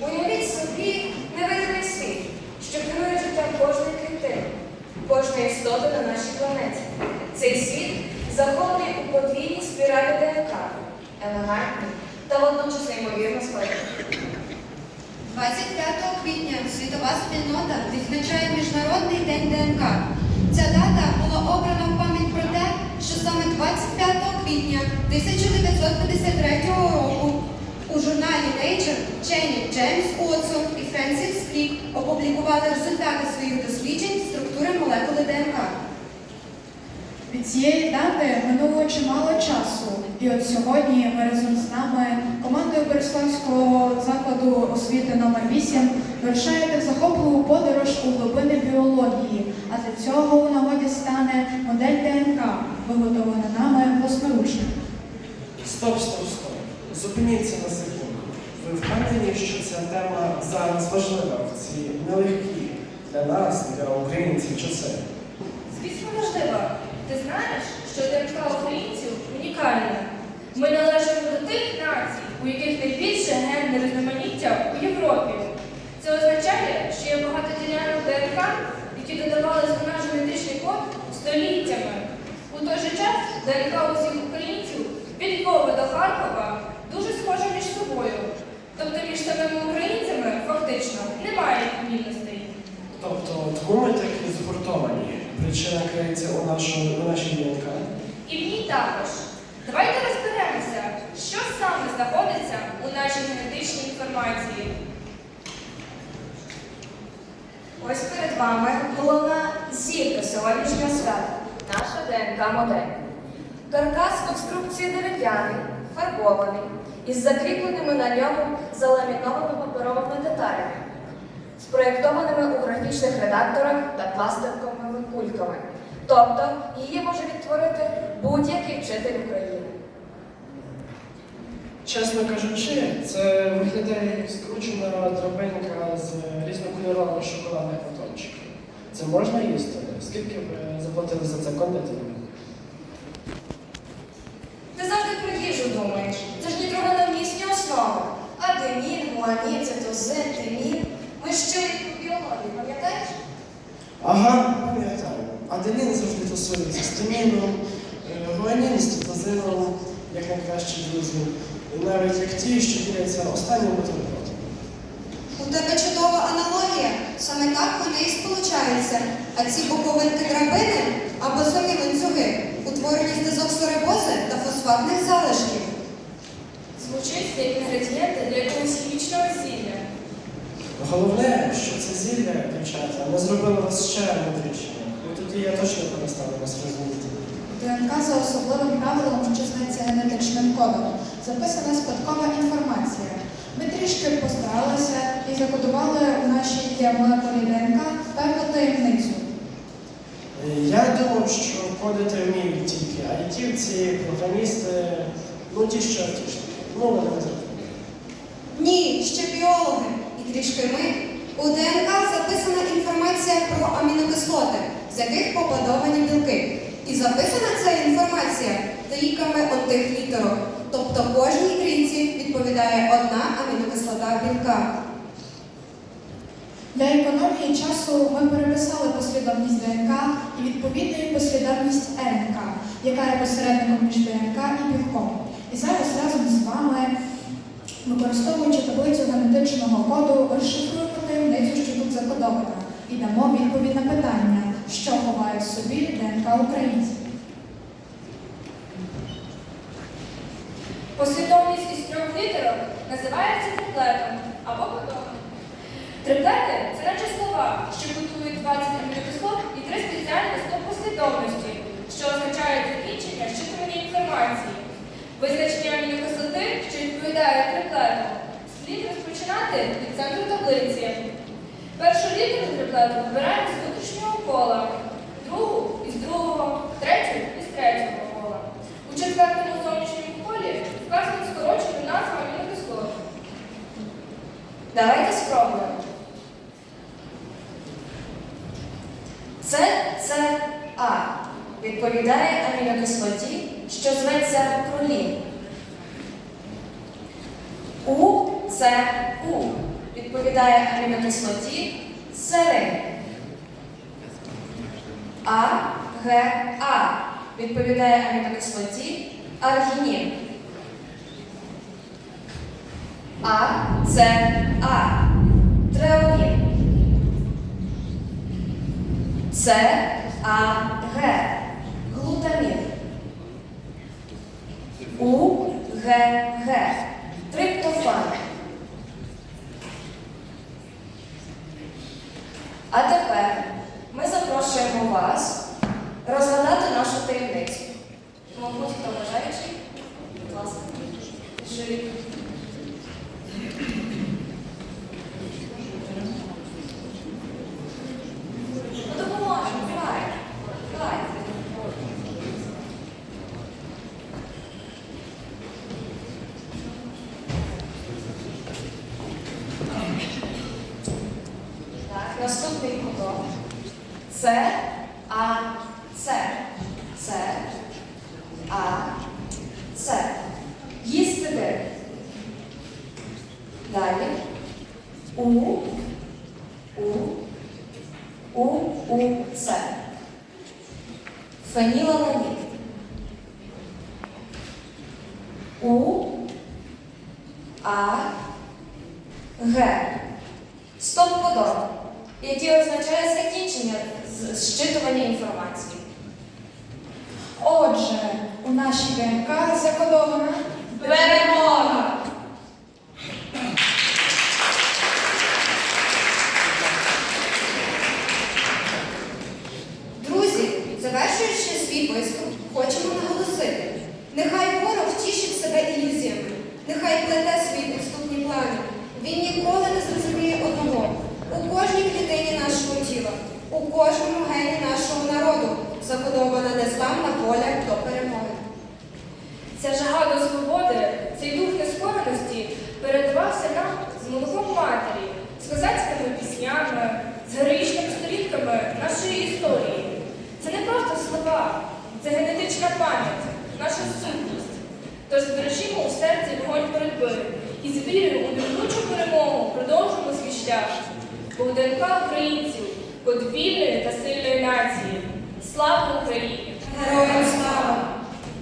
Уявіть собі невидимий світ, що керує життям кожної клітини, кожної істоти на нашій планеті. Цей світ захований у подвійній спіралі ДНК, елегантний та водночас неймовірно складний. 25 квітня світова спільнота відзначає Міжнародний день ДНК. Ця дата була обрана в пам'ять про те, що саме 25 квітня 1953 року у журналі вчені Джеймс Уотсон і Френсіс Крік опублікували результати своїх досліджень структури молекули ДНК. Від цієї дати минуло чимало часу, і от сьогодні ви разом з нами, командою Береславського закладу освіти номер 8 вирушаєте в захопливу подорож у глибини біології, а для цього у нагоді стане модель ДНК, виготовлена нами власноручно. Стоп, стоп, стоп. Зупиніться на секунду. Ви впевнені, що ця тема зараз важлива в ці нелегкі для нас, для українців часи? Звісно, важливо. Ти знаєш, що ДНК українців унікальна. Ми належимо до тих націй, у яких найбільше генне різноманіття у Європі. Це означає, що є багато ділянок ДНК, які додавалися в наш генетичний код століттями. У той же час ДНК усіх українців від Львова до Харкова дуже схожі між собою. Тобто між самими українцями фактично немає відмінностей. Тобто, тому ми такі згуртовані. Причина криється у, нашому, у нашій ДНК. І в ній також. Давайте розберемося, що саме знаходиться у нашій генетичній інформації. Ось перед вами головна зірка сьогоднішнього свята наша ДНК-модель. Каркас конструкції дерев'яний, фарбований, із закріпленими на ньому заламінованими паперовими деталями, спроєктованими у графічних редакторах та пластиковими кульками. Тобто її може відтворити будь-який вчитель України. Чесно кажучи, це виглядає як скручена драбинка з різнокольорових шоколадних батончиків. Це можна їсти? Скільки ви заплатили за це кондитеру? Ти завжди про їжу думаєш. Це ж нітроганомісні основи. Аденін, гуанін, цитозин, тимін. Ми ще й у біології, пам'ятаєш? Ага, пам'ятаю. Аделін завжди тусується з тиміном, е, з цитозином, як найкращі друзі. І навіть як ті, що діляться останнім бутербродом. У тебе чудова аналогія. Саме так вони і сполучаються. А ці боковинки драбини або самі ланцюги утворені з дезоксирибози та фосфатних залишків. Звучить як інгредієнти для якогось хімічного зілля. Головне, що це зілля, дівчата, не зробило вас ще мудрішими. І я точно перестану вас розуміти. ДНК за особливим правилом, що зветься генетичним кодом, записана спадкова інформація. Ми трішки постаралися і закодували у нашій молекулі ДНК певну таємницю. Е, Я думав, що кодити вміють тільки айтівці, програмісти, ну ті, що айтішники. Ну, вони не зрозуміли. Ні, ще біологи. І трішки ми. У ДНК записана інформація про амінокислоти, з яких побудовані білки. І записана ця інформація трійками отих літерок. Тобто кожній трійці відповідає одна амінокислота білка. Для економії часу ми переписали послідовність ДНК і відповідну послідовність РНК, яка є посередником між ДНК і білком. І зараз разом з вами, використовуючи таблицю генетичного коду, розшифруємо таємницю, що тут закодована, і дамо відповідь на питання, що ховає в собі ДНК українців. Послідовність із трьох літерок називається триплетом або кодоном. Триплети це наче слова, що готують 20 амінокислот і три спеціальні стоп послідовності, що означають закінчення щитування інформації. Визначення амінокислоти, що відповідає триплету, слід розпочинати від центру таблиці. Першу літеру триплету вибираємо з внутрішнього кола, другу із другого, третю із третього кола. У четвертому зовнішньому колі вказано скорочену назву амінокислот. Давайте спробуємо. Це це А. Відповідає амінокислоті, що зветься пролін. У це. Відповідає амінокислоті серин. А, Г, А відповідає амінокислоті аргінін. А, С, А треонін. С, А, Г глутамін. У, Г, Г триптофан. А тепер ми запрошуємо вас розгадати нашу таємницю. Мабуть, хто бажаючий? Наступний куток. Це, А, це. Це, А, це. Їсти де? Далі. У, У, У, У, це. Фенілаланін. У, А, Г. Стоп-кодон, який означає закінчення зчитування інформації. Отже, у нашій ДНК закодована Перемога! Друзі, завершуючи свій виступ, хочемо наголосити. Нехай ворог тішить себе ілюзіями, нехай плете свої підступні плани. Він ніколи не зрозуміє одного. У кожній клітині нашого тіла, у кожному гені нашого народу закодована незламна воля до перемоги. Ця жага до свободи, цей дух нескореності передавався нам з молоком матері, з козацькими піснями, з героїчними сторінками нашої історії. Це не просто слова, це генетична пам'ять, наша сутність. Тож збережімо у серці вогонь боротьби і з вірою у неминучу перемогу продовжуємо свій шлях. Бо у ДНК українців код вільної та сильної нації. Слава Україні! Героям слава!